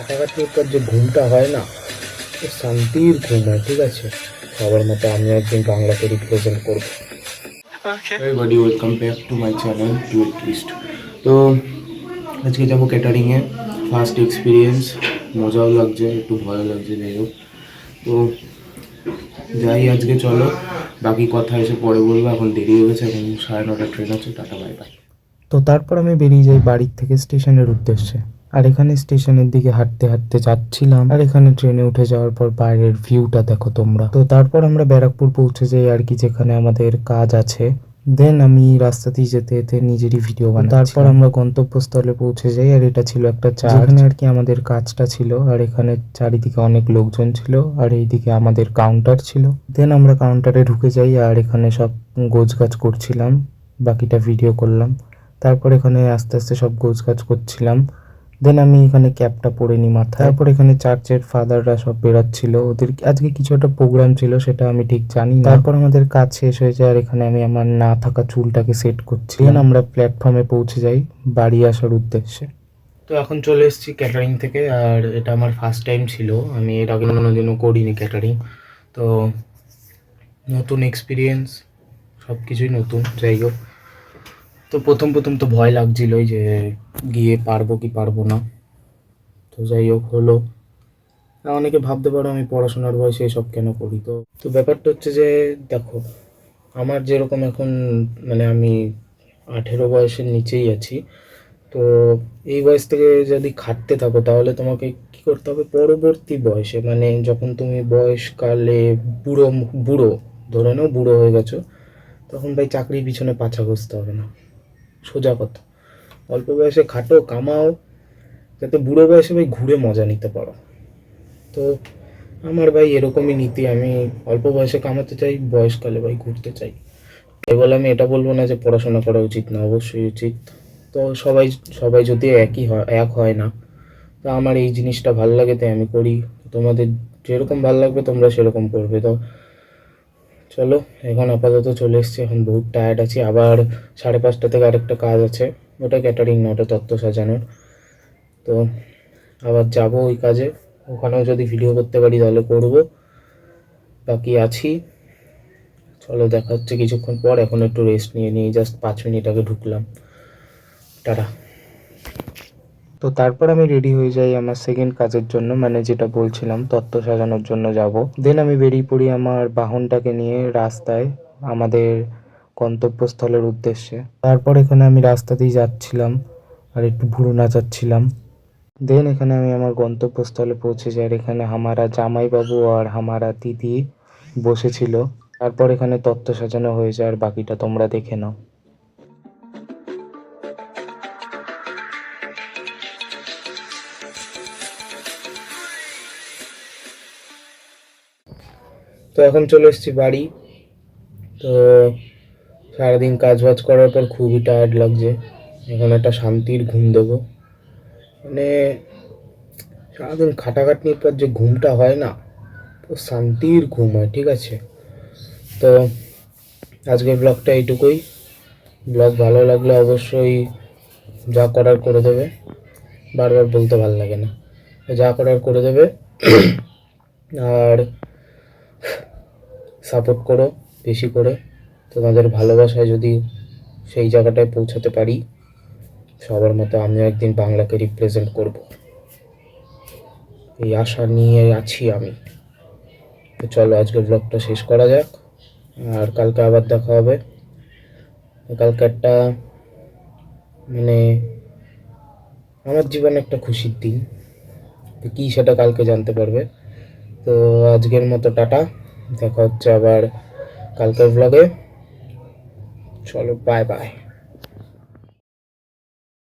খাটাখাটনির পর যে ঘুমটা হয় না শান্তির ঘুম হয় ঠিক আছে? সবার মতো আমি একদিন বাংলাকে রিপ্রেজেন্ট করব। Everybody welcome back to my channel two লিস্ট তো আজকে যাব ক্যাটারিংয়ে ফার্স্ট এক্সপিরিয়েন্স মজাও লাগছে একটু ভয়ও লাগছে যাই হোক। তো যাই আজকে চলো বাকি কথা এসে পরে বলব এখন দেরি হয়ে গেছে এখন সাড়ে নটা ট্রেন আছে টাটা বাই বাই তো তারপর আমি বেরিয়ে যাই বাড়ির থেকে স্টেশনের উদ্দেশ্যে। আর এখানে স্টেশনের দিকে হাঁটতে হাঁটতে যাচ্ছিলাম। আর এখানে ট্রেনে উঠে যাওয়ার পর বাইরের ভিউটা দেখো তোমরা। তো তারপর আমরা ব্যারাকপুর পৌঁছে যাই আর কি যেখানে আমাদের কাজ আছে। দেন আমি রাস্তাতেই যেতে যেতে নিজেরই ভিডিও বানাই তারপর আমরা গন্তব্যস্থলে পৌঁছে যাই আর এটা ছিল একটা যেখানে আর কি আমাদের কাজটা ছিল। আর এখানে চারিদিকে অনেক লোকজন ছিল। আর এইদিকে আমাদের কাউন্টার ছিল। দেন আমরা কাউন্টারে ঢুকে যাই আর এখানে সব গোছ গাছ করছিলাম। বাকিটা ভিডিও করলাম। তারপর এখানে আস্তে আস্তে সব গোছ গাছ করছিলাম। দেন আমি এখানে ক্যাপটা পরে নিই মাথায়। তারপর এখানে চার্চের ফাদাররা সব বেরোচ্ছিল। ওদের আজকে কিছু একটা প্রোগ্রাম ছিল সেটা আমি ঠিক জানি না। তারপর আমাদের কাজ শেষ হয়ে যায় আর এখানে আমি আমার না থাকা চুলটাকে সেট করছি। দেন আমরা প্ল্যাটফর্মে পৌঁছে যাই বাড়ি আসার উদ্দেশ্যে। তো এখন চলে এসেছি ক্যাটারিং থেকে আর এটা আমার ফার্স্ট টাইম ছিল। আমি এর আগে কোনোদিনও করিনি ক্যাটারিং তো নতুন এক্সপিরিয়েন্স সব কিছুই নতুন যাই হোক। তো প্রথম প্রথম তো ভয় লাগছিলই যে গিয়ে পারব কি পারব না। তো যাই হোক, হলো। অনেকে ভাবতে পারো আমি পড়াশোনার বয়সে এসব কেন করি? তো তো ব্যাপারটা হচ্ছে যে, দেখো, আমার যেরকম এখন মানে আমি আঠেরো বয়সের নিচেই আছি, তো এই বয়স থেকে যদি খাটতে থাকো, তাহলে তোমাকে কি করতে হবে? পরবর্তী বয়সে মানে যখন তুমি বয়সকালে বুড়ো বুড়ো, ধরে নাও বুড়ো হয়ে গেছো, তখন ভাই চাকরির পিছনে পাছা ঘষতে হবে না। সোজা কথা অল্প বয়সে খাটো, কামাও, যাতে বুড়ো বয়সে ভাই ঘুরে মজা নিতে পারো। তো আমার ভাই এরকমই নীতি, আমি অল্প বয়সে কামাতে চাই, বয়সকালে ভাই ঘুরতে চাই। বলে আমি এটা বলব না যে পড়াশোনা করা উচিত না, অবশ্যই উচিত। তো সবাই সবাই যদি একই হয়, এক হয় না, তো আমার এই জিনিসটা ভালো লাগে, তাই আমি করি। তোমাদের যেরকম ভালো লাগবে, তোমরা সেরকম করবে। তো চলো, এখন আপাতত চলে এসছি, এখন বহুত টায়ার্ড আছি। আবার সাড়ে পাঁচটা থেকে আরেকটা কাজ আছে, ওটা ক্যাটারিং না ওটা তত্ত্ব সাজানোর। তো আবার যাব ওই কাজে, ওখানেও যদি ভিডিও করতে পারি তাহলে করব। বাকি আছি। চলো দেখা হচ্ছে কিছুক্ষণ পর, এখন একটু রেস্ট নিয়ে নিয়ে জাস্ট পাঁচ মিনিট আগে ঢুকলাম। টাটা। তো তারপর আমি রেডি হয়ে যাই আমার সেকেন্ড কাজের জন্য মানে যেটা বলছিলাম, তত্ত্ব সাজানোর জন্য যাব। দেন আমি বেরিয়ে পড়ি আমার বাহনটাকে নিয়ে রাস্তায়, আমাদের গন্তব্যস্থলের উদ্দেশ্যে। তারপর এখানে আমি রাস্তাতেই যাচ্ছিলাম, আর একটু ভুরু নাচাচ্ছিলাম। দেন এখানে আমি আমার গন্তব্যস্থলে পৌঁছে যাই, আর এখানে হামারা জামাইবাবু আর হামারা দিদি বসেছিল। তারপর এখানে তত্ত্ব সাজানো হয়ে যায়, আর বাকিটা তোমরা দেখে নাও। তো এখন চলে এসেছি বাড়ি। তো সারাদিন কাজ বাজ করার পর খুবই টায়ার্ড লাগছে। এখন একটা শান্তির ঘুম দেবো। মানে সারাদিন খাটাখাটনির পর যে ঘুমটা হয় না তো শান্তির ঘুম হয়, ঠিক আছে? তো আজকের ব্লগটা এইটুকুই। ব্লগ ভালো লাগলে অবশ্যই যা করার করে দেবে। বারবার বলতে ভালো লাগে না। যা করার করে দেবে। আর সাপোর্ট করো, বেশি করে। তোমাদের ভালোবাসায় যদি সেই জায়গাটায় পৌঁছাতে পারি, সবার মতো আমিও একদিন বাংলাকে রিপ্রেজেন্ট করব। এই আশা নিয়ে আছি আমি। তো চলো, আজকের ব্লগটা শেষ করা যাক, আর কালকে আবার দেখা হবে। কালকে একটা মানে আমার জীবনে একটা খুশির দিন। তো কী সেটা কালকে জানতে পারবে। তো আজকের মতো টাটা। দেখা হচ্ছে আবার কালকের ব্লগে চলো বাই বাই